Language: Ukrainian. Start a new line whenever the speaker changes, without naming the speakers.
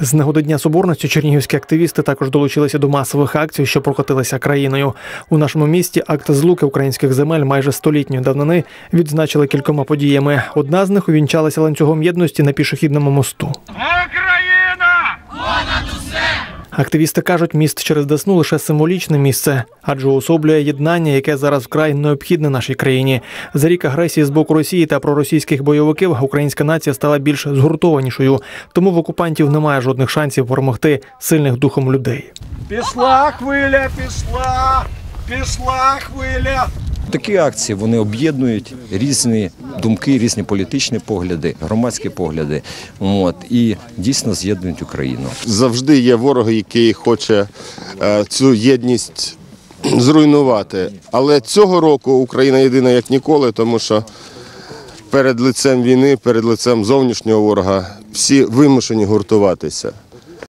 З нагоди Дня Соборності чернігівські активісти також долучилися до масових акцій, що прокотилися країною. У нашому місті акт злуки українських земель майже столітньої давнини відзначили кількома подіями. Одна з них увінчалася ланцюгом єдності на пішохідному мосту. Активісти кажуть, міст через Десну лише символічне місце, адже уособлює єднання, яке зараз вкрай необхідне нашій країні. За рік агресії з боку Росії та проросійських бойовиків українська нація стала більш згуртованішою, тому в окупантів немає жодних шансів перемогти сильних духом людей.
Пішла хвиля, пішла! Пішла хвиля!
Такі акції вони об'єднують різні думки, різні політичні погляди, громадські погляди. От і дійсно з'єднують Україну.
завжди є ворог, який хоче е, цю єдність зруйнувати. Але цього року Україна єдина як ніколи, тому що перед лицем війни, перед лицем зовнішнього ворога всі вимушені гуртуватися.